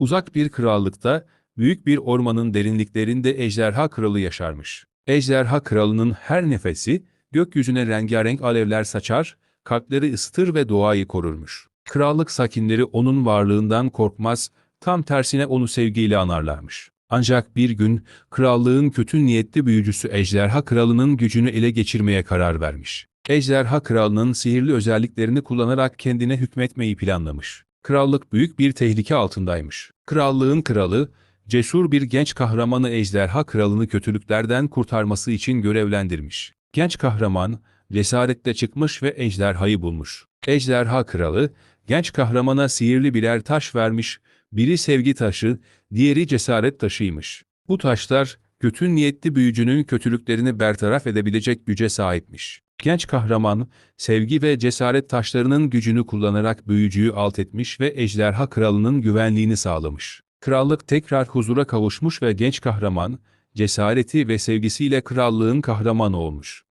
Uzak bir krallıkta, büyük bir ormanın derinliklerinde ejderha kralı yaşarmış. Ejderha kralının her nefesi, gökyüzüne rengarenk alevler saçar, kalpleri ısıtır ve doğayı korurmuş. Krallık sakinleri onun varlığından korkmaz, tam tersine onu sevgiyle anarlarmış. Ancak bir gün, krallığın kötü niyetli büyücüsü Ejderha Kralı'nın gücünü ele geçirmeye karar vermiş. Ejderha Kralı'nın sihirli özelliklerini kullanarak kendine hükmetmeyi planlamış. Krallık büyük bir tehlike altındaymış. Krallığın kralı, cesur bir genç kahramanı Ejderha Kralı'nı kötülüklerden kurtarması için görevlendirmiş. Genç kahraman, cesaretle çıkmış ve ejderhayı bulmuş. Ejderha Kralı, genç kahramana sihirli birer taş vermiş, biri sevgi taşı, diğeri cesaret taşıymış. Bu taşlar, kötü niyetli büyücünün kötülüklerini bertaraf edebilecek güce sahipmiş. Genç kahraman, sevgi ve cesaret taşlarının gücünü kullanarak büyücüyü alt etmiş ve ejderha kralının güvenliğini sağlamış. Krallık tekrar huzura kavuşmuş ve genç kahraman, cesareti ve sevgisiyle krallığın kahramanı olmuş.